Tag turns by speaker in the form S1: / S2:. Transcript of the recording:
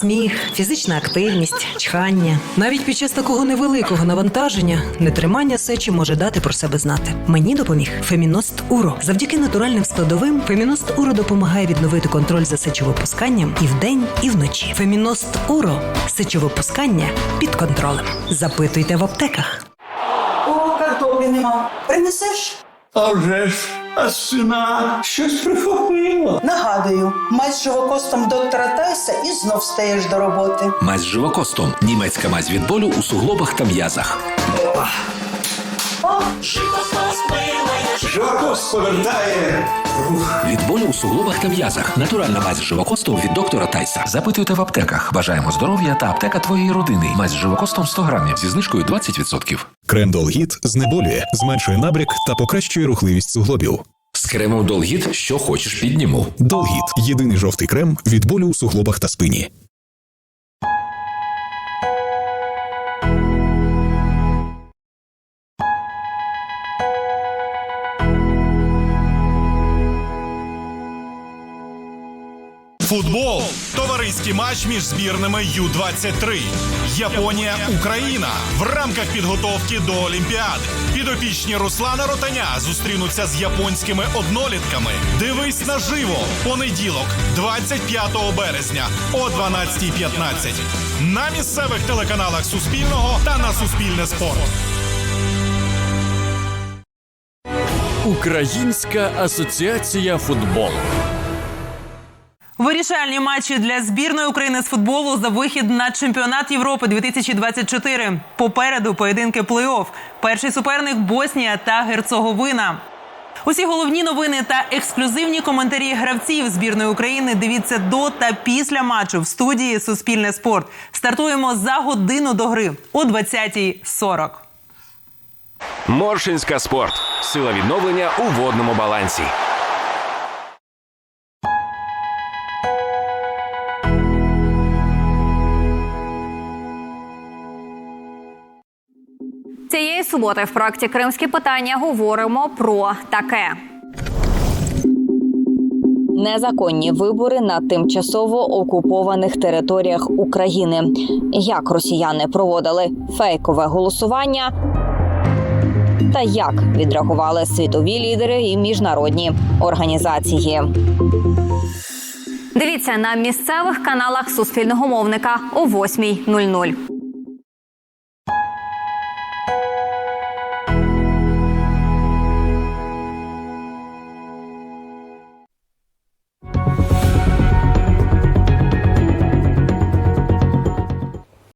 S1: сміх, фізична активність, чхання. Навіть під час такого невеликого навантаження нетримання сечі може дати про себе знати. Мені допоміг Феміност Уро. Завдяки натуральним складовим Феміност Уро допомагає відновити контроль за сечовипусканням і вдень, і вночі. Феміност Уро сечовипускання під контролем. Запитуйте в аптеках.
S2: О, картоплі нема. Принесеш?
S3: А вже ж, а сина щось прихопило.
S2: Нагадую, мазь з живокостом доктора Тайса і знов стаєш до роботи.
S4: Мазь з живокостом. Німецька мазь від болю у суглобах та м'язах.
S2: О,
S3: Живокост повертає.
S4: Від болю у суглобах та м'язах. Натуральна мазь з живокостом від доктора Тайса. Запитуйте в аптеках. Бажаємо здоров'я та аптека твоєї родини. Мазь з живокостом 100 грамів зі знижкою 20%.
S5: Крем Долгіт знеболює, зменшує набряк та покращує рухливість суглобів.
S4: З кремом Долгіт, що хочеш підніму.
S5: Долгіт єдиний жовтий крем від болю у суглобах та спині.
S6: Футбол товариський матч між збірними Ю-23. Японія, Україна в рамках підготовки до Олімпіади. Підопічні Руслана Ротаня зустрінуться з японськими однолітками. Дивись наживо понеділок, 25 березня о 12.15 на місцевих телеканалах Суспільного та на Суспільне спорт.
S7: Українська асоціація футболу.
S8: Вирішальні матчі для збірної України з футболу за вихід на чемпіонат Європи 2024. Попереду поєдинки плей-офф. Перший суперник Боснія та Герцеговина. Усі головні новини та ексклюзивні коментарі гравців збірної України дивіться до та після матчу в студії Суспільне спорт. Стартуємо за годину до гри о 20.40.
S9: Моршинська спорт. Сила відновлення у водному балансі.
S10: Цієї суботи в проекті Кримські питання говоримо про таке. Незаконні вибори на тимчасово окупованих територіях України. Як росіяни проводили фейкове голосування? Та як відреагували світові лідери і міжнародні організації? Дивіться на місцевих каналах Суспільного мовника о 8.00.